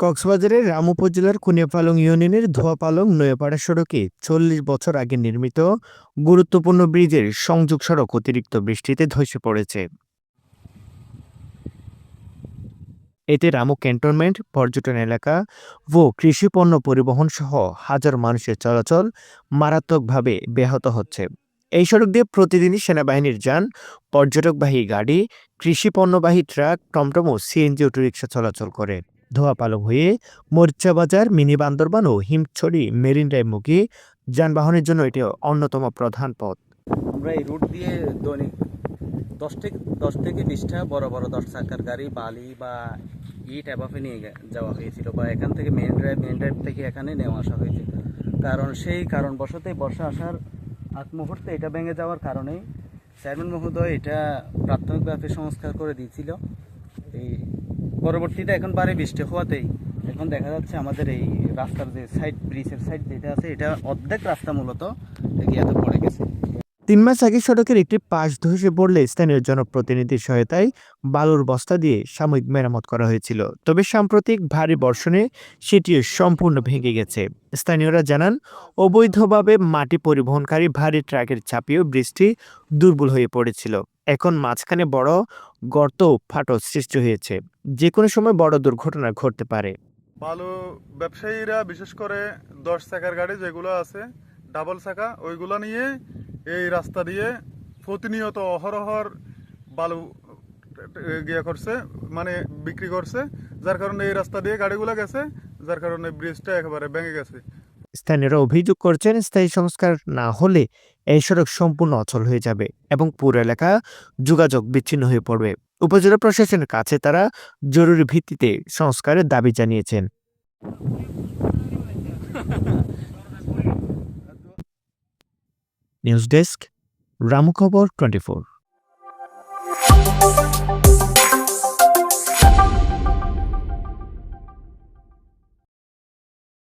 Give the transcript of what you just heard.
কক্সবাজারের রাম উপজেলার কুনিয়াপালং ইউনিয়নের ধোয়াপালং নয়াপাড়া সড়কে চল্লিশ বছর আগে নির্মিত গুরুত্বপূর্ণ ব্রিজের সংযোগ সড়ক অতিরিক্ত বৃষ্টিতে ধসে পড়েছে। এতে রামু ক্যান্টনমেন্ট, পর্যটন এলাকা ও কৃষি পণ্য পরিবহন সহ হাজার মানুষের চলাচল মারাত্মকভাবে ব্যাহত হচ্ছে। এই সড়ক দিয়ে প্রতিদিনই সেনাবাহিনীর যান, পর্যটকবাহী গাড়ি, কৃষি পণ্যবাহী ট্রাক, টমটম ও সিএনজি অটোরিকশা চলাচল করে। ধোয়াপালং হয়ে মরিচা বাজার, মিনি বান্দরবান ও হিমছড়ি, মেরিন ড্রাইভমুখী যানবাহনের জন্য এটি অন্যতম প্রধান পথ। আমরা এই রুট দিয়ে দৈনিক দশ থেকে দশ থেকে বিশটা বড় বড় দশ চাকার গাড়ি, বালি বা ইট অ্যাবাফে নিয়ে যাওয়া হয়েছিল বা এখান থেকে মেন ড্রাইভ মেন ড্রাইভ থেকে এখানে নেওয়া আসা হয়েছিল। কারণ সেই কারণবশতই বর্ষা আসার আগ মুহূর্তে এটা ভেঙে যাওয়ার কারণেই চেয়ারম্যান মহোদয় এটা প্রাথমিকভাবে সংস্কার করে দিয়েছিল। এই পরবর্তীতে এখন বারে বৃষ্টি হওয়াতেই এখন দেখা যাচ্ছে আমাদের এই রাস্তার যে সাইড ব্রিজের সাইড যেটা আছে, এটা অর্ধেক রাস্তা মূলত এগিয়ে পড়ে গেছে। তিন মাস আগে সড়কের একটি পাশ ধসে পড়লে স্থানীয় জনপ্রতিনিধির সহায়তায় বালুর বস্তা দিয়ে সাময়িক মেরামত করা হয়েছিল। তবে সাম্প্রতিক ভারী বর্ষণে সেটিও সম্পূর্ণ ভেঙে গেছে। স্থানীয়রা জানান, অবৈধভাবে মাটি পরিবহনকারী ভারী ট্রাকের চাপিয়েও বৃষ্টি দুর্বল হয়ে পড়েছিল। এখন মাঝখানে বড় গর্ত ফাটল সৃষ্টি হয়েছে। যে কোনো সময় বড় দুর্ঘটনা ঘটতে পারে। বালু ব্যবসায়ীরা, বিশেষ করে দশ চাকার গাড়ি যেগুলো আছে, ডাবল চাকা, ওইগুলো নিয়ে এই রাস্তা দিয়ে প্রতিনিয়ত অহরহর বালু গিয়া করছে মানে বিক্রি করছে, যার কারণে এই রাস্তা দিয়ে গাড়িগুলো গেছে। যার কারণে ব্রিজটা একেবারে ভেঙে গেছে। স্থানীয়রা অভিযোগ করছেন, স্থায়ী সংস্কার না হলে এই সড়ক সম্পূর্ণ অচল হয়ে যাবে এবং পুরো এলাকা যোগাযোগ বিচ্ছিন্ন হয়ে পড়বে। উপজেলা প্রশাসনের কাছে তারা জরুরি ভিত্তিতে সংস্কারের দাবি জানিয়েছেন। নিউজ ডেস্ক, রামু খবর, টোয়েন্টি